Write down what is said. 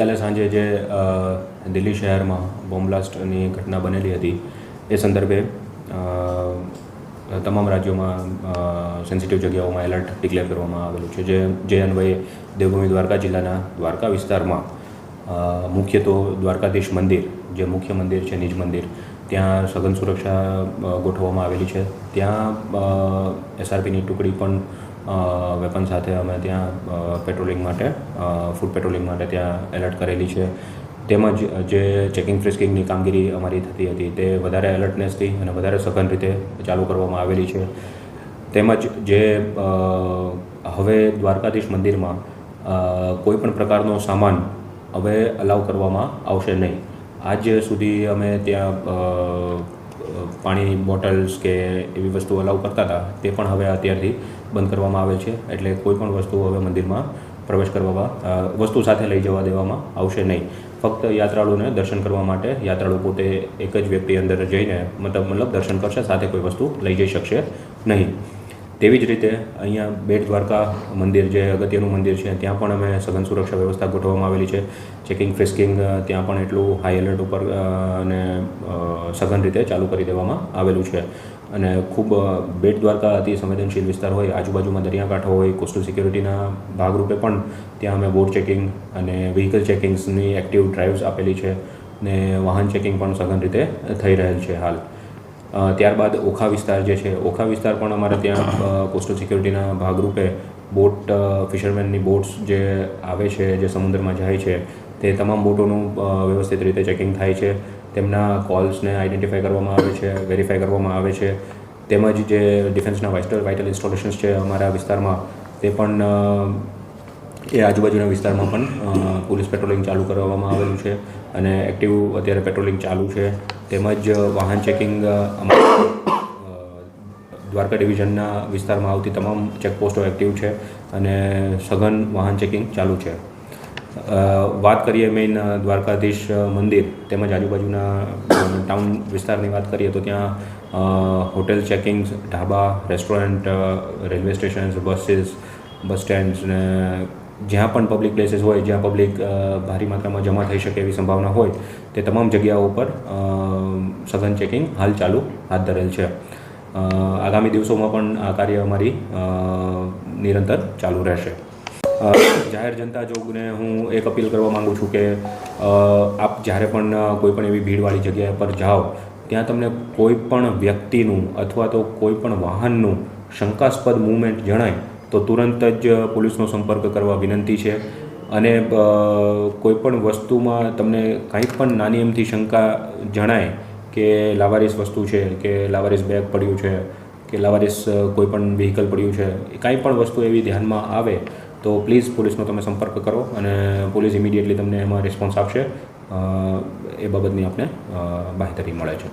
ગઈકાલે સાંજે જે દિલ્હી શહેરમાં બોમ્બલાસ્ટની ઘટના બનેલી હતી એ સંદર્ભે તમામ રાજ્યોમાં સેન્સિટિવ જગ્યાઓમાં એલર્ટ ડિક્લેર કરવામાં આવેલું છે. જે જે અન્વયે દેવભૂમિ દ્વારકા જિલ્લાના દ્વારકા વિસ્તારમાં અ, મુખ્ય તો દ્વારકાધીશ મંદિર જે મુખ્ય મંદિર છે નિજ મંદિર ત્યાં સઘન સુરક્ષા ગોઠવવામાં આવેલી છે. ત્યાં એસઆરપીની ટુકડી પણ વેપન સાથે અમે ત્યાં પેટ્રોલિંગ માટે ફૂડ પેટ્રોલિંગ માટે ત્યાં એલર્ટ કરેલી છે. તેમજ જે ચેકિંગ ફ્રિસ્કિંગની કામગીરી અમારી થતી હતી તે વધારે એલર્ટનેસથી અને વધારે સઘન રીતે ચાલુ કરવામાં આવેલી છે. તેમજ જે હવે દ્વારકાધીશ મંદિરમાં કોઈપણ કોઈ પણ પ્રકારનો સામાન હવે અલાઉ કરવામાં આવશે નહીં. આજ સુધી અમે ત્યાં પાણીની બોટલ્સ કે એવી વસ્તુ અલાઉ કરતા હતા, તે પણ હવે અત્યારથી બંધ કરવામાં આવે છે. એટલે કોઈ પણ વસ્તુ હવે મંદિરમાં પ્રવેશ કરવામાં વસ્તુ સાથે લઈ જવા દેવામાં આવશે નહીં. ફક્ત યાત્રાળુને દર્શન કરવા માટે યાત્રાળુ પોતે એક જ વ્યક્તિ અંદર જઈને મતલબ મતલબ દર્શન કરશે, સાથે કોઈ વસ્તુ લઈ જઈ શકશે નહીં. તેવી જ રીતે અહીંયા બેટ દ્વારકા મંદિર જે અગત્યનું મંદિર છે, ત્યાં પણ અમે સઘન સુરક્ષા વ્યવસ્થા ગોઠવવામાં આવેલી છે. ચેકિંગ ફ્રિસ્કિંગ ત્યાં પણ એટલું હાઈ એલર્ટ ઉપર અને સઘન રીતે ચાલુ કરી દેવામાં આવેલું છે. અને ખૂબ બેટ દ્વારકા અતિ સંવેદનશીલ વિસ્તાર હોય, આજુબાજુમાં દરિયાકાંઠો હોય કોસ્ટલ સિક્યુરિટીના ભાગરૂપે પણ ત્યાં અમે બોટ ચેકિંગ અને વ્હીકલ ચેકિંગ્સની એક્ટિવ ડ્રાઇવ્સ આપેલી છે ને વાહન ચેકિંગ પણ સઘન રીતે થઈ રહેલ છે હાલ. ત્યારબાદ ઓખા વિસ્તાર જે છે, ઓખા વિસ્તાર પણ અમારે ત્યાં કોસ્ટલ સિક્યુરિટીના ભાગરૂપે બોટ ફિશરમેનની બોટ્સ જે આવે છે, જે સમુદ્રમાં જાય છે, તે તમામ બોટોનું વ્યવસ્થિત રીતે ચેકિંગ થાય છે. તેમના કોલ્સને આઈડેન્ટિફાઈ કરવામાં આવે છે વેરીફાઈ કરવામાં આવે છે. તેમજ જે ડિફેન્સના વાઇટલ વાઇટલ ઇન્સ્ટોલેશન્સ છે અમારા વિસ્તારમાં, તે પણ એ આજુબાજુના વિસ્તારમાં પણ પોલીસ પેટ્રોલિંગ ચાલુ કરવામાં આવેલું છે અને એક્ટિવ અત્યારે પેટ્રોલિંગ ચાલુ છે. તેમજ વાહન ચેકિંગ અમારા દ્વારકા ડિવિઝનના વિસ્તારમાં આવતી તમામ ચેકપોસ્ટો એક્ટિવ છે અને સઘન વાહન ચેકિંગ ચાલુ છે. વાત કરીએ મેઇન દ્વારકાધીશ મંદિર તેમજ આજુબાજુના ટાઉન વિસ્તારની વાત કરીએ તો ત્યાં hotel checking dhaba restaurant railway stations, buses, bus stands ને જ્યાં પણ પબ્લિક પ્લેસીસ હોય, જ્યાં પબ્લિક ભારી માત્રામાં જમા થઈ શકે એવી સંભાવના હોય, તે તમામ જગ્યાઓ ઉપર સઘન ચેકિંગ હાલ ચાલુ હાથ ધરેલ છે. આગામી દિવસોમાં પણ આ કાર્ય અમારી નિરંતર ચાલુ રહેશે. જાહેર જનતા જોગને હું એક અપીલ કરવા માગું છું કે આપ જ્યારે પણ કોઈ પણ એવી ભીડવાળી જગ્યા પર જાઓ, ત્યાં તમને કોઈ પણ વ્યક્તિનું અથવા તો કોઈ પણ વાહનનું શંકાસ્પદ મૂવમેન્ટ જણાય તો તુરંત જ પોલીસનો સંપર્ક કરવા વિનંતી છે. અને કોઈપણ વસ્તુમાં તમને કંઈ પણ નાની એમથી શંકા જણાય કે લાવારીસ વસ્તુ છે, કે લાવારીસ બેગ પડ્યું છે, કે લાવારીસ કોઈપણ કોઈ વ્હીકલ પડ્યું છે કાંઈ પણ વસ્તુ એવી ધ્યાનમાં આવે તો પ્લીઝ પોલીસનો તમે સંપર્ક કરો અને પોલીસ ઇમિડિયેટલી તમને એમાં રિસ્પોન્સ આપશે. એ બાબતની આપણે બાહેધરી મળે છે.